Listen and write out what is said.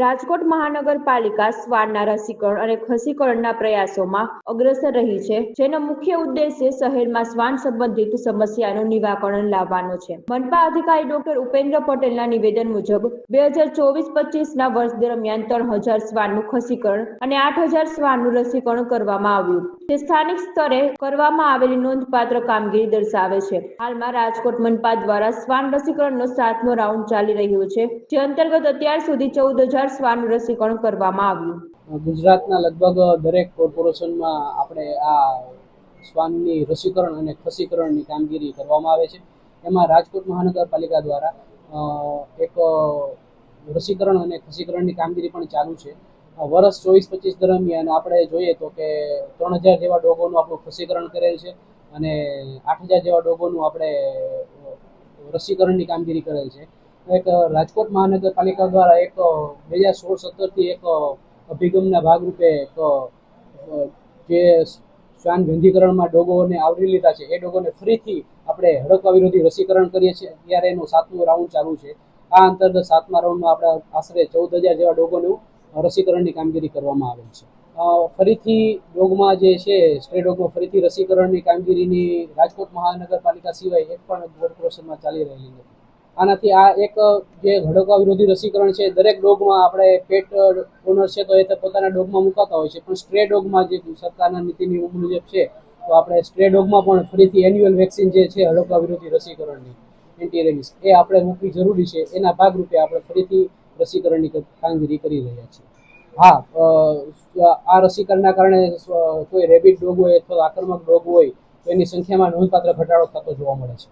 રાજકોટ મહાનગરપાલિકા શ્વાનના રસીકરણ અને ખસીકરણના પ્રયાસોમાં અગ્રસર રહી છે. જેનો મુખ્ય ઉદ્દેશ્ય શહેરમાં શ્વાન સંબંધિત સમસ્યાનું નિવાકરણ લાવવાનો છે. મનપા અધિકારી ડોક્ટર ઉપેન્દ્ર પટેલના નિવેદન મુજબ, બે હજાર ચોવીસ પચીસના વર્ષ દરમિયાન ત્રણ હજાર શ્વાનનું ખસીકરણ અને આઠ હજાર શ્વાનનું રસીકરણ કરવામાં આવ્યું. તે સ્થાનિક સ્તરે કરવામાં આવેલી નોંધપાત્ર કામગીરી દર્શાવે છે. હાલમાં રાજકોટ મનપા દ્વારા શ્વાન રસીકરણનો સાતમો રાઉન્ડ ચાલી રહ્યો છે. જે અંતર્ગત અત્યાર સુધી ચૌદ હજાર શ્વાનનું રસીકરણ કરવામાં આવ્યું. ગુજરાતના લગભગ દરેક કોર્પોરેશનમાં આપણે આ શ્વાનની રસીકરણ અને ખસીકરણની કામગીરી કરવામાં આવે છે. એમાં રાજકોટ મહાનગરપાલિકા દ્વારા એક રસીકરણ અને ખસીકરણની કામગીરી પણ ચાલુ છે. વર્ષ ચોવીસ પચીસ દરમિયાન આપણે જોઈએ તો કે ત્રણ હજાર જેવા ડોગોનું આપણું ખસીકરણ કરેલ છે અને આઠ હજાર જેવા ડોગોનું આપણે રસીકરણની કામગીરી કરેલ છે. એક રાજકોટ મહાનગરપાલિકા દ્વારા એક બે હજાર સોળ સત્તરથી એક અભિગમના ભાગરૂપે એક જે શ્વાન વેંધીકરણમાં ડોગોને આવરી લીધા છે, એ ડોગોને ફરીથી આપણે હડકવા વિરોધી રસીકરણ કરીએ છીએ. ત્યારે એનું સાતમું રાઉન્ડ ચાલુ છે. આ અંતર્ગત સાતમા રાઉન્ડમાં આપણે આશરે ચૌદ હજાર જેવા ડોગોનું રસીકરણની કામગીરી કરવામાં આવેલ છે. ફરીથી ડોગમાં જે છે, સ્ટ્રે ડોગમાં ફરીથી રસીકરણની કામગીરીની રાજકોટ મહાનગરપાલિકા સિવાય એક પણ કોર્પોરેશનમાં ચાલી રહેલી નથી. આનાથી આ એક જે ઘડોકા વિરોધી રસીકરણ છે, દરેક ડોગમાં આપણે પેટ ઓનર છે તો એ તો પોતાના ડોગમાં મુકાતા હોય છે. પણ સ્ટ્રે ડોગમાં જે સરકારના નીતિ નિયમ મુજબ છે, તો આપણે સ્ટ્રે ડોગમાં પણ ફરીથી એન્યુઅલ વેક્સિન જે છે હડકવા વિરોધી રસીકરણની એન્ટી રેબિસ એ આપણે મૂકવી જરૂરી છે. એના ભાગરૂપે આપણે ફરીથી રસીકરણની કામગીરી કરી રહ્યા છીએ. હા આ રસીકરણના કારણે કોઈ રેબિડ ડોગ હોય અથવા આક્રમક ડોગ હોય, તો એની સંખ્યામાં નોંધપાત્ર ઘટાડો થતો જોવા મળે છે.